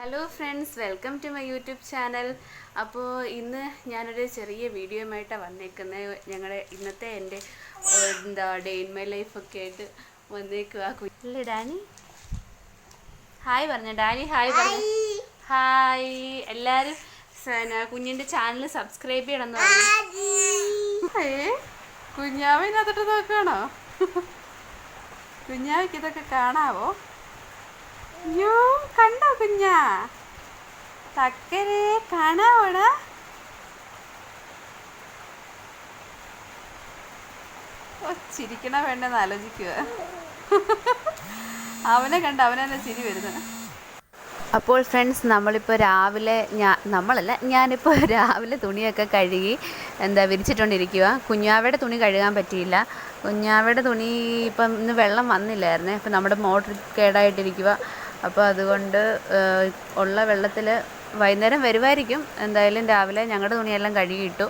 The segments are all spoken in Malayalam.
Hello friends welcome to my YouTube channel അപ്പോൾ ഇന്ന് ഞാനൊരു ചെറിയ വീഡിയോയുമായിട്ടാണ് വന്നേക്കുന്നത് ഞങ്ങളുടെ ഇന്നത്തെ എന്റെ എന്താ ഡേ ഇൻ മൈ ലൈഫൊക്കെ ആയിട്ട് വന്നേക്കുക കുഞ്ഞില്ലേ ഡാനി? ഹായ് പറഞ്ഞു. ഡാനി ഹായ് പറഞ്ഞു. ഹായ് എല്ലാവരും സന- കുഞ്ഞിന്റെ ചാനൽ സബ്സ്ക്രൈബ് ചെയ്യണം എന്ന് പറഞ്ഞു. ഏ? കുഞ്ഞാവിനകത്തിട്ട് നോക്കണോ കുഞ്ഞാവിക്ക് ഇതൊക്കെ കാണാവോ? അയ്യോ കണ്ടോ കുഞ്ഞാ? തക്കരെ കാണാവോടാ? ചിരിക്കണ വേണ്ടെന്ന് ആലോചിക്കുക. അവനെ കണ്ട അവനെ ചിരി വരുന്നത്. അപ്പോൾ ഫ്രണ്ട്സ് നമ്മളിപ്പോൾ രാവിലെ ഞാൻ നമ്മളല്ല ഞാനിപ്പോൾ രാവിലെ തുണിയൊക്കെ കഴുകി എന്താ വിരിച്ചിട്ടുണ്ടിരിക്കുക കുഞ്ഞാവയുടെ തുണി കഴുകാൻ പറ്റിയില്ല. കുഞ്ഞാവയുടെ തുണി ഇപ്പം ഇന്ന് വെള്ളം വന്നില്ലായിരുന്നേ. അപ്പം നമ്മുടെ മോട്ടർ കേടായിട്ടിരിക്കുക അപ്പോൾ അതുകൊണ്ട് ഉള്ള വെള്ളത്തിൽ വൈകുന്നേരം വരുമായിരിക്കും എന്തായാലും രാവിലെ ഞങ്ങളുടെ തുണിയെല്ലാം കഴുകിയിട്ടു.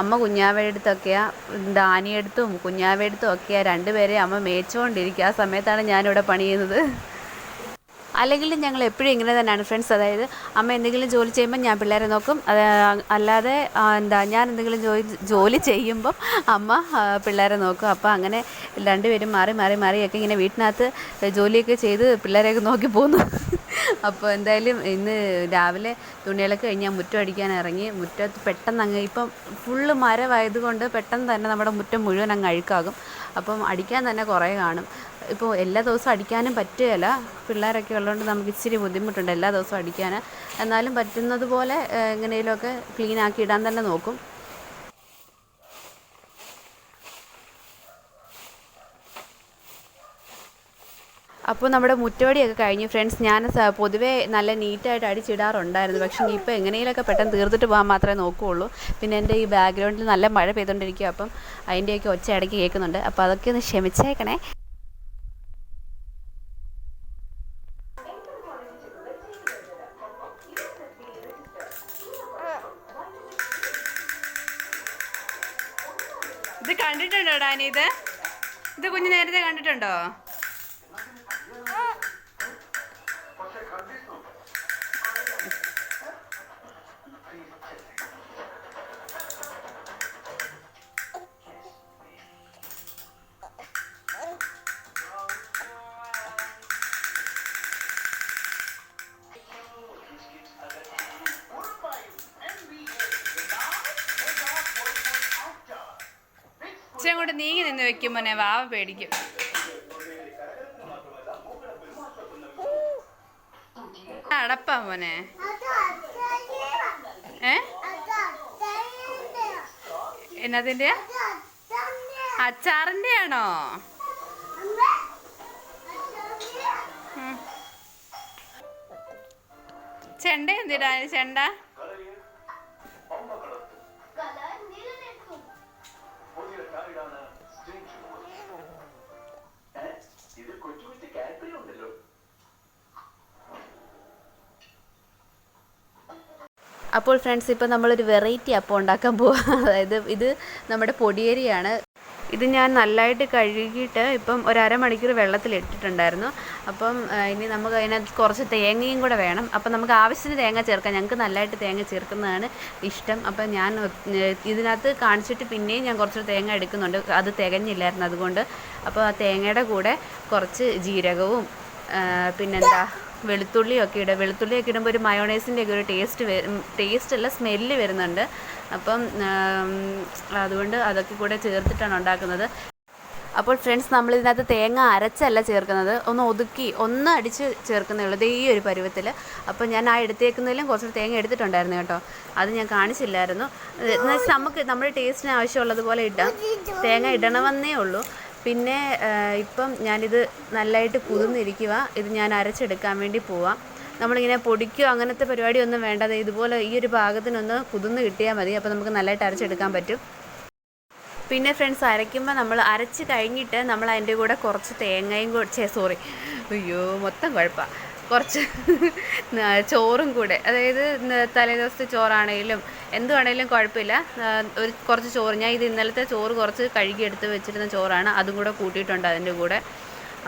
അമ്മ കുഞ്ഞാവയെടുത്തൊക്കെയാണ് ഡാനിയെടുത്തും കുഞ്ഞാവയെടുത്തും ഒക്കെയാണ് രണ്ടുപേരെ അമ്മ മേച്ചുകൊണ്ടിരിക്കുക ആ സമയത്താണ് ഞാനിവിടെ പണി ചെയ്യുന്നത് അല്ലെങ്കിൽ ഞങ്ങൾ എപ്പോഴും ഇങ്ങനെ തന്നെയാണ് ഫ്രണ്ട്സ് അതായത് അമ്മ എന്തെങ്കിലും ജോലി ചെയ്യുമ്പോൾ ഞാൻ പിള്ളേരെ നോക്കും. അല്ലാതെ എന്താ ഞാൻ എന്തെങ്കിലും ജോലി ജോലി ചെയ്യുമ്പം അമ്മ പിള്ളേരെ നോക്കും. അപ്പോൾ അങ്ങനെ രണ്ടുപേരും മാറി മാറി മാറിയൊക്കെ ഇങ്ങനെ വീട്ടിനകത്ത് ജോലിയൊക്കെ ചെയ്ത് പിള്ളേരെയൊക്കെ നോക്കി പോകുന്നു അപ്പോൾ എന്തായാലും ഇന്ന് രാവിലെ തുണികളൊക്കെ കഴിഞ്ഞ് ഞാൻ മുറ്റം അടിക്കാൻ ഇറങ്ങി. മുറ്റത്ത് പെട്ടെന്ന് അങ്ങ് ഇപ്പം ഫുള്ള് മരമായതുകൊണ്ട് പെട്ടെന്ന് തന്നെ നമ്മുടെ മുറ്റം മുഴുവൻ അങ്ങ് അഴുക്കാകും. അപ്പം അടിക്കാൻ തന്നെ കുറേ കാണും. ഇപ്പോൾ എല്ലാ ദിവസവും അടിക്കാനും പറ്റുകയില്ല. പിള്ളേരൊക്കെ ഉള്ളതുകൊണ്ട് നമുക്ക് ഇച്ചിരി ബുദ്ധിമുട്ടുണ്ട് എല്ലാ ദിവസവും അടിക്കാൻ. എന്നാലും പറ്റുന്നത് പോലെ എങ്ങനെയെങ്കിലുമൊക്കെ ക്ലീൻ ആക്കി ഇടാൻ തന്നെ നോക്കും. അപ്പോൾ നമ്മുടെ മുറ്റവടിയൊക്കെ കഴിഞ്ഞു. ഫ്രണ്ട്സ് ഞാൻ പൊതുവേ നല്ല നീറ്റായിട്ട് അടിച്ചിടാറുണ്ടായിരുന്നു. പക്ഷേ ഇപ്പോൾ എങ്ങനെയെങ്കിലുമൊക്കെ പെട്ടെന്ന് തീർത്തിട്ട് പോകാൻ മാത്രമേ നോക്കുകയുള്ളൂ. പിന്നെ എന്റെ ഈ ബാക്ക്ഗ്രൗണ്ടിൽ നല്ല മഴ പെയ്തുകൊണ്ടിരിക്കുക അപ്പം അതിന്റെയൊക്കെ ഒച്ച ഇടയ്ക്ക് കേൾക്കുന്നുണ്ട്. അപ്പോൾ അതൊക്കെ ഒന്ന് ക്ഷമിച്ചേക്കണേ. കണ്ടിട്ടുണ്ടോ ഡാനി ഇത്? ഇത് കുഞ്ഞ് നേരത്തെ കണ്ടിട്ടുണ്ടോ? ഇച്ചിരി അങ്ങോട്ട് നീങ്ങി നിന്ന് വെക്കും മോനെ വാവ പേടിക്കും. അടപ്പാ മോനെ. ഏ? അച്ചാറിന്റെ ആണോ. ചെണ്ട എന്തിടാ? ചെണ്ട? അപ്പോൾ ഫ്രണ്ട്സ് ഇപ്പോൾ നമ്മളൊരു വെറൈറ്റി അപ്പം ഉണ്ടാക്കാൻ പോവാം. അതായത് ഇത് നമ്മുടെ പൊടിയേരിയാണ്. ഇത് ഞാൻ നല്ലതായിട്ട് കഴുകിയിട്ട് ഇപ്പം ഒരു അരമണിക്കൂർ വെള്ളത്തിൽ ഇട്ടിട്ടുണ്ടായിരുന്നു അപ്പം ഇനി നമുക്ക് അതിനകത്ത് കുറച്ച് തേങ്ങയും കൂടെ വേണം. അപ്പം നമുക്ക് ആവശ്യത്തിന് തേങ്ങ ചേർക്കാം. ഞങ്ങൾക്ക് നല്ലതായിട്ട് തേങ്ങ ചേർക്കുന്നതാണ് ഇഷ്ടം. അപ്പം ഞാൻ ഇതിനകത്ത് കാണിച്ചിട്ട് പിന്നെയും ഞാൻ കുറച്ച് തേങ്ങ എടുക്കുന്നുണ്ട്. അത് തികഞ്ഞില്ലായിരുന്നു അതുകൊണ്ട്. അപ്പോൾ ആ തേങ്ങയുടെ കൂടെ കുറച്ച് ജീരകവും പിന്നെന്താ? വെളുത്തുള്ളിയൊക്കെ ഇടുക വെളുത്തുള്ളിയൊക്കെ ഇടുമ്പോൾ ഒരു മയോണൈസിന്റെ ഒക്കെ ഒരു ടേസ്റ്റ് ടേസ്റ്റ് അല്ല സ്മെല്ല് വരുന്നുണ്ട്. അപ്പം അതുകൊണ്ട് അതൊക്കെ കൂടെ ചേർത്തിട്ടാണ് ഉണ്ടാക്കുന്നത്. അപ്പോൾ ഫ്രണ്ട്സ് നമ്മൾ ഇതിനകത്ത് തേങ്ങ അരച്ചല്ല ചേർക്കുന്നത്. ഒന്ന് ഒതുക്കി ഒന്ന് അടിച്ച് ചേർക്കുന്നേ ഉള്ളൂ ഈ ഒരു പരുവത്തിൽ അപ്പോൾ ഞാൻ ആ എടുത്തേക്കുന്നതിലും കുറച്ച് തേങ്ങ എടുത്തിട്ടുണ്ടായിരുന്നു കേട്ടോ. അത് ഞാൻ കാണിച്ചില്ലായിരുന്നു. എന്ന് വെച്ചാൽ നമുക്ക് നമ്മുടെ ടേസ്റ്റിന് ആവശ്യമുള്ളതുപോലെ ഇടാം. തേങ്ങ ഇടണമെന്നേ ഉള്ളൂ. പിന്നെ ഇപ്പം ഞാനിത് നല്ലതായിട്ട് കുതിർന്നിരിക്കുക ഇത് ഞാൻ അരച്ചെടുക്കാൻ വേണ്ടി പോവാം. നമ്മളിങ്ങനെ പൊടിക്കോ അങ്ങനത്തെ പരിപാടിയൊന്നും വേണ്ടത് ഇതുപോലെ ഈ ഒരു പാകത്തിനൊന്ന് കുതിർന്ന് കിട്ടിയാൽ മതി. അപ്പോൾ നമുക്ക് നല്ലതായിട്ട് അരച്ചെടുക്കാൻ പറ്റും. പിന്നെ ഫ്രണ്ട്സ് അരയ്ക്കുമ്പോൾ നമ്മൾ അരച്ച് കഴിഞ്ഞിട്ട് നമ്മൾ അതിന്റെ കൂടെ കുറച്ച് തേങ്ങയും കൂടെ സോറി. അയ്യോ മൊത്തം കുഴപ്പമാണ് കുറച്ച് ചോറും കൂടെ. അതായത് തലേ തലേദിവസത്തെ ചോറാണേലും എന്തുവാണേലും കുഴപ്പമില്ല. ഒരു കുറച്ച് ചോറ് ഞാൻ ഇത് ഇന്നലത്തെ ചോറ് കുറച്ച് കഴുകി എടുത്ത് വെച്ചിരുന്ന ചോറാണ്. അതും കൂടെ കൂട്ടിയിട്ടുണ്ട് അതിന്റെ കൂടെ.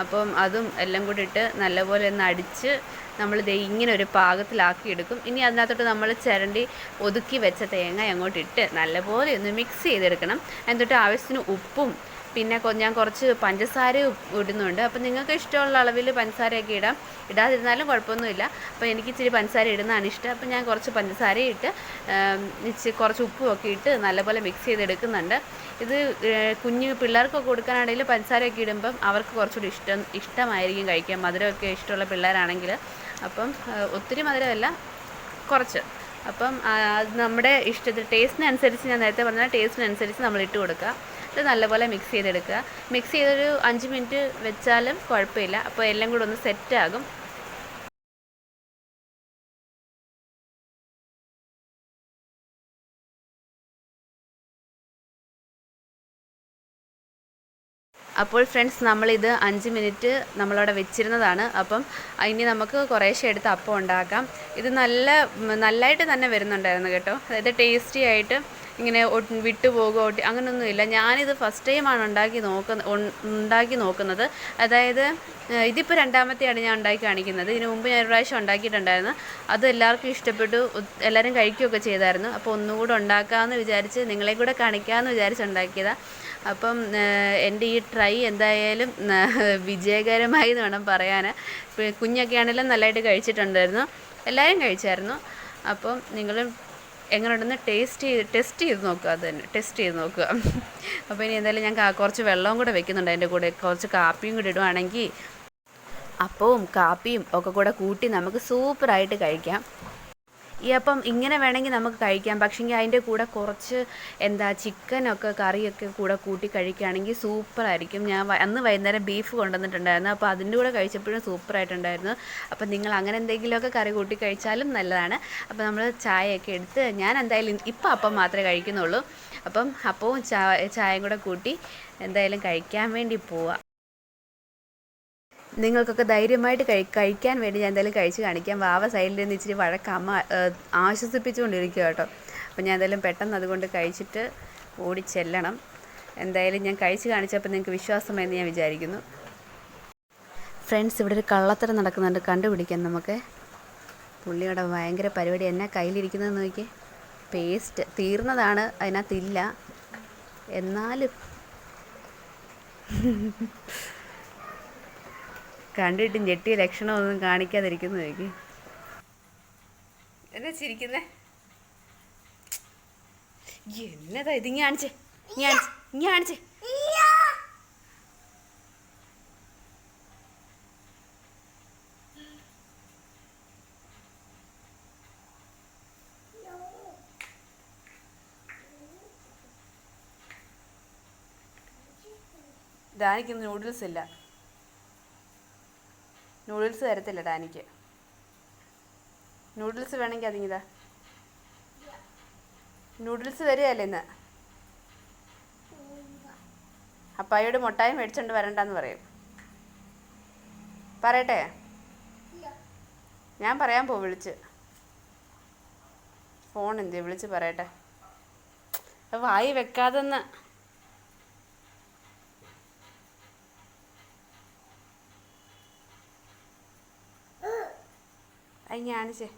അപ്പം അതും എല്ലാം കൂടി ഇട്ട് നല്ലപോലെ ഒന്ന് അടിച്ച് നമ്മൾ ദേ ഇങ്ങനെ ഒരു പാകത്തിലാക്കി എടുക്കും. ഇനി അതിനകത്തോട്ട് നമ്മൾ ചിരണ്ടി ഒതുക്കി വെച്ച തേങ്ങ അങ്ങോട്ട് ഇട്ട് നല്ലപോലെ ഒന്ന് മിക്സ് ചെയ്തെടുക്കണം. എന്നിട്ട് ആവശ്യത്തിന് ഉപ്പും പിന്നെ ഞാൻ കുറച്ച് പഞ്ചസാര ഇടുന്നുണ്ട്. അപ്പം നിങ്ങൾക്ക് ഇഷ്ടമുള്ള അളവിൽ പഞ്ചസാരയൊക്കെ ഇടാം. ഇടാതിരുന്നാലും കുഴപ്പമൊന്നുമില്ല. അപ്പോൾ എനിക്ക് ഇച്ചിരി പഞ്ചസാര ഇടുന്നതാണ് ഇഷ്ടം. അപ്പം ഞാൻ കുറച്ച് പഞ്ചസാര ഇട്ട് ഇച്ചിരി കുറച്ച് ഉപ്പും ഒക്കെ ഇട്ട് നല്ലപോലെ മിക്സ് ചെയ്തെടുക്കുന്നുണ്ട്. ഇത് കുഞ്ഞ് പിള്ളേർക്കൊക്കെ കൊടുക്കാനാണെങ്കിൽ പഞ്ചസാരയൊക്കെ ഇടുമ്പം അവർക്ക് കുറച്ചുകൂടി ഇഷ്ടം ഇഷ്ടമായിരിക്കും കഴിക്കാൻ. മധുരമൊക്കെ ഇഷ്ടമുള്ള പിള്ളേരാണെങ്കിൽ. അപ്പം ഒത്തിരി മധുരമല്ല കുറച്ച്. അപ്പം അത് നമ്മുടെ ഇഷ്ടത്തിന് ടേസ്റ്റിനനുസരിച്ച് ഞാൻ നേരത്തെ പറഞ്ഞ ടേസ്റ്റിനനുസരിച്ച് നമ്മൾ ഇട്ട് കൊടുക്കുക. ഇത് നല്ലപോലെ മിക്സ് ചെയ്തെടുക്കുക. മിക്സ് ചെയ്തൊരു അഞ്ച് മിനിറ്റ് വെച്ചാലും കുഴപ്പമില്ല. അപ്പോൾ എല്ലാം കൂടെ ഒന്ന് സെറ്റാകും അപ്പോൾ ഫ്രണ്ട്സ് നമ്മളിത് അഞ്ച് മിനിറ്റ് നമ്മളവിടെ വെച്ചിരുന്നതാണ്. അപ്പം ഇനി നമുക്ക് കുറേശ്ശെ എടുത്ത് അപ്പം ഉണ്ടാക്കാം. ഇത് നല്ല നല്ലതായിട്ട് തന്നെ വരുന്നുണ്ടായിരുന്നു കേട്ടോ. അതായത് ടേസ്റ്റി ആയിട്ട് ഇങ്ങനെ വിട്ടുപോകുക വിട്ടു പോകുക ഒട്ടി അങ്ങനെയൊന്നുമില്ല ഞാനിത് ഫസ്റ്റ് ടൈമാണ് ഉണ്ടാക്കി നോക്കുന്ന ഉണ്ടാക്കി നോക്കുന്നത്. അതായത് ഇതിപ്പോൾ രണ്ടാമത്തെയാണ് ഞാൻ ഉണ്ടാക്കി കാണിക്കുന്നത്. ഇതിന് മുമ്പ് ഞാൻ ഒരു പ്രാവശ്യം ഉണ്ടാക്കിയിട്ടുണ്ടായിരുന്നു. അത് എല്ലാവർക്കും ഇഷ്ടപ്പെട്ടു. എല്ലാവരും കഴിക്കുകയൊക്കെ ചെയ്തായിരുന്നു. അപ്പോൾ ഒന്നുകൂടെ ഉണ്ടാക്കാമെന്ന് വിചാരിച്ച് നിങ്ങളെ കൂടെ കാണിക്കാമെന്ന് വിചാരിച്ച് ഉണ്ടാക്കിയതാണ് അപ്പം എന്റെ ഈ ട്രൈ എന്തായാലും വിജയകരമായി എന്ന് വേണം പറയാൻ കുഞ്ഞൊക്കെ ആണെങ്കിലും നല്ലതായിട്ട് കഴിച്ചിട്ടുണ്ടായിരുന്നു. എല്ലാവരും കഴിച്ചായിരുന്നു. അപ്പം നിങ്ങളും എങ്ങനെയുണ്ടെന്ന് ടേസ്റ്റ് ചെയ്ത് ടെസ്റ്റ് ചെയ്ത് നോക്കുക അത് തന്നെ. ടെസ്റ്റ് ചെയ്ത് നോക്കുക. അപ്പോൾ ഇനി എന്തായാലും ഞാൻ കുറച്ച് വെള്ളവും കൂടെ വെക്കുന്നുണ്ട് അതിന്റെ കൂടെ. കുറച്ച് കാപ്പിയും കൂടി ഇടുവാണെങ്കിൽ അപ്പവും കാപ്പിയും ഒക്കെ കൂടെ കൂട്ടി നമുക്ക് സൂപ്പറായിട്ട് കഴിക്കാം. ഈ അപ്പം ഇങ്ങനെ വേണമെങ്കിൽ നമുക്ക് കഴിക്കാം. പക്ഷേങ്കിൽ അതിന്റെ കൂടെ കുറച്ച് എന്താ ചിക്കനൊക്കെ കറിയൊക്കെ കൂടെ കൂട്ടി കഴിക്കുകയാണെങ്കിൽ സൂപ്പറായിരിക്കും. ഞാൻ അന്ന് വൈകുന്നേരം ബീഫ് കൊണ്ടുവന്നിട്ടുണ്ടായിരുന്നു. അപ്പോൾ അതിന്റെ കൂടെ കഴിച്ചപ്പോഴും സൂപ്പറായിട്ടുണ്ടായിരുന്നു. അപ്പോൾ നിങ്ങൾ അങ്ങനെ എന്തെങ്കിലുമൊക്കെ കറി കൂട്ടി കഴിച്ചാലും നല്ലതാണ്. അപ്പോൾ നമ്മൾ ചായയൊക്കെ എടുത്ത് ഞാൻ എന്തായാലും ഇപ്പം അപ്പം മാത്രമേ കഴിക്കുന്നുള്ളൂ. അപ്പം അപ്പവും ചായ ചായയും കൂടെ കൂട്ടി എന്തായാലും കഴിക്കാൻ വേണ്ടി പോവാം. നിങ്ങൾക്കൊക്കെ ധൈര്യമായിട്ട് കഴി കഴിക്കാൻ വേണ്ടി ഞാൻ എന്തായാലും കഴിച്ച് കാണിക്കാം. വാവ സൈഡിൽ നിന്ന് ഇച്ചിരി വഴക്ക് അമ്മ ആശ്വസിപ്പിച്ചുകൊണ്ടിരിക്കുക കേട്ടോ. അപ്പോൾ ഞാൻ എന്തായാലും പെട്ടെന്ന് അതുകൊണ്ട് കഴിച്ചിട്ട് ഓടി ചെല്ലണം. എന്തായാലും ഞാൻ കഴിച്ച് കാണിച്ചപ്പോൾ നിങ്ങൾക്ക് വിശ്വാസമായെന്ന് ഞാൻ വിചാരിക്കുന്നു. ഫ്രണ്ട്സ് ഇവിടെ ഒരു കള്ളത്തരം നടക്കുന്നുണ്ട്. കണ്ടുപിടിക്കാം നമുക്ക്. പുള്ളിയുടെ ഭയങ്കര പരിപാടി. എന്നാ കയ്യിലിരിക്കുന്നത് നോക്കി പേസ്റ്റ്. തീർന്നതാണ്. അതിനകത്തില്ല. എന്നാലും കണ്ടിട്ട് ഞെട്ടിയ ലക്ഷണമൊന്നും കാണിക്കാതിരിക്കുന്നു എനിക്ക് എന്നാ ചിരിക്കുന്നേ? എന്നതാ ഇത്? ഇങ്ങ് കാണിച്ചേ. കാണിച്ചേ. നൂഡിൽസ് ഇല്ല. നൂഡിൽസ് തരത്തില്ല ഡാനിക്ക്. നൂഡിൽസ് വേണമെങ്കിൽ അതിങ്ങിതാ നൂഡിൽസ് തരികയല്ലേ ഇന്ന്? അപ്പായോട് മുട്ടായി മേടിച്ചോണ്ട് വരണ്ടെന്ന് പറയും. പറയട്ടെ? ഞാൻ പറയാൻ പോ വിളിച്ച്. ഫോൺ എന്തേ വിളിച്ച് പറയട്ടെ. വായി വെക്കാതെന്ന് അത് ചേ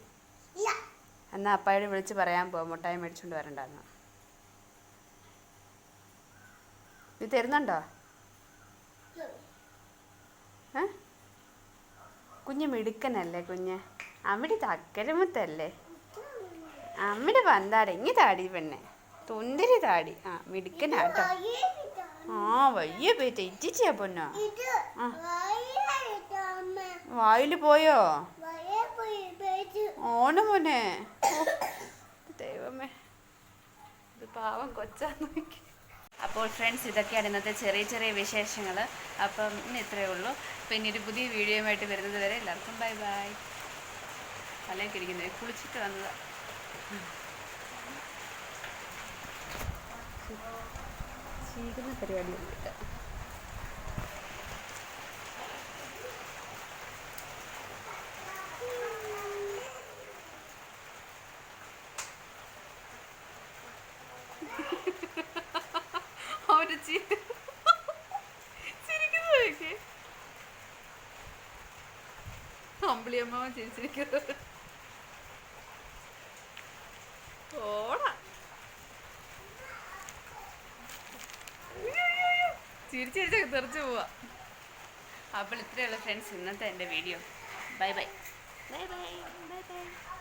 എന്നാ അപ്പായോട് വിളിച്ച് പറയാൻ പോ മുട്ടായി മേടിച്ചോണ്ട് വരണ്ടെന്ന്. ഇത് തരുന്നുണ്ടോ? ഏ? കുഞ്ഞ് മിടുക്കനല്ലേ കുഞ്ഞ്? അമ്മിടി തക്കരമുത്തല്ലേ? അമ്മിടെ പന്താടി. ഇങ്ങി താടി പെണ്ണെ. തുന്തിരി താടി. ആ മിടുക്കനാട്ടോ. ആ വയ്യ പേറ്റ. ഇറ്റിച്ചിയാ പൊന്നോ? ആ. വായിൽ പോയോ? ഓണം മോനെ. ദൈവമേ. ഇത് പാവം കൊച്ചാന്ന് നോക്കി. അപ്പോൾ ഫ്രണ്ട്സ് ഇതൊക്കെയാണ് ഇന്നത്തെ ചെറിയ ചെറിയ വിശേഷങ്ങൾ അപ്പം ഇന്ന് ഇത്രയേ ഉള്ളൂ. പിന്നെ ഒരു പുതിയ വീഡിയോയുമായിട്ട് വരുന്നത് വരെ എല്ലാവർക്കും ബൈ ബൈ തലയൊക്കെ ഇരിക്കുന്നത് കുളിച്ചിട്ട് വന്നത്. ചീകുന്ന പരിപാടിയൊന്നും അവർ ചിരി- ചിരിക്കുന്നത് നോക്കിയേ അമ്പിളിയമ്മ ചിരിച്ചിരിക്കുന്നത്. ഓടാ. ചിരിച്ചിരിച്ചൊക്കെ തെറിച്ച് പോവാ. അപ്പോൾ ഇത്രയുള്ള ഫ്രണ്ട്സ് ഇന്നത്തെ എന്റെ video. Bye bye. Bye bye. Bye bye.